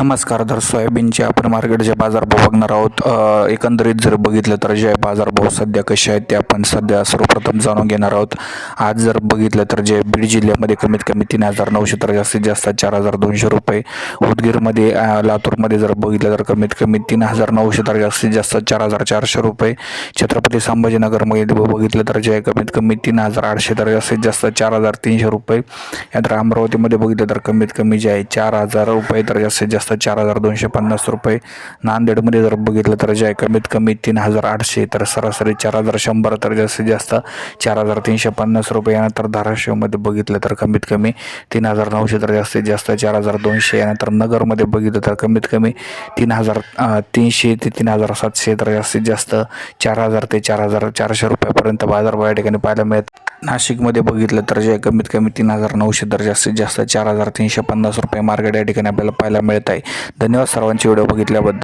नमस्कार तर सोयाबीनचे आपण मार्केटचे बाजारभाव बघणार आहोत एकंदरीत जर बघितलं तर जे बाजारभाव सध्या कसे आहेत ते आपण सध्या सर्वप्रथम जाणून घेणार आहोत. आज जर बघितलं तर जे बीड जिल्ह्यामध्ये कमीत कमी तीन हजार नऊशे तर जास्तीत जास्त चार हजार दोनशे रुपये. उदगीरमध्ये लातूरमध्ये जर बघितलं तर कमीत कमी तीन हजार नऊशे तर जास्तीत जास्त चार हजार चारशे रुपये. छत्रपती संभाजीनगरमध्ये बघितलं तर जे आहे कमीत कमी तीन हजार आठशे तर जास्तीत जास्त चार हजार तीनशे रुपये. यानंतर अमरावतीमध्ये बघितलं तर कमीत कमी जे आहे चार हजार रुपये तर जास्तीत जास्त चार हजार दोनशे पन्नास रुपये. नांदेडमध्ये जर बघितलं तर जे आहे कमीत कमी तीन हजार आठशे तर सरासरी चार हजार शंभर तर जास्तीत जास्त चार हजार तीनशे पन्नास रुपये यानंतर धाराशिवमध्ये बघितलं तर कमीत कमी तीन हजार नऊशे तर जास्तीत जास्त चार हजार दोनशे. यानंतर नगरमध्ये बघितलं तर कमीत कमी तीन हजार तीनशे ते तीन हजार सातशे तर जास्तीत जास्त चार हजार ते चार हजार चारशे रुपयापर्यंत बाजारभाव या ठिकाणी पाहायला मिळत नाशिकमध्ये बघितलं तर जे कमीत कमी तीन हजार नऊशे तर जास्तीत जास्त चार हजार तीनशे पन्नास रुपये मार्केट या ठिकाणी आपल्याला पाहायला मिळत. आहे. धन्यवाद सर्वांचे व्हिडिओ बघितल्याबद्दल.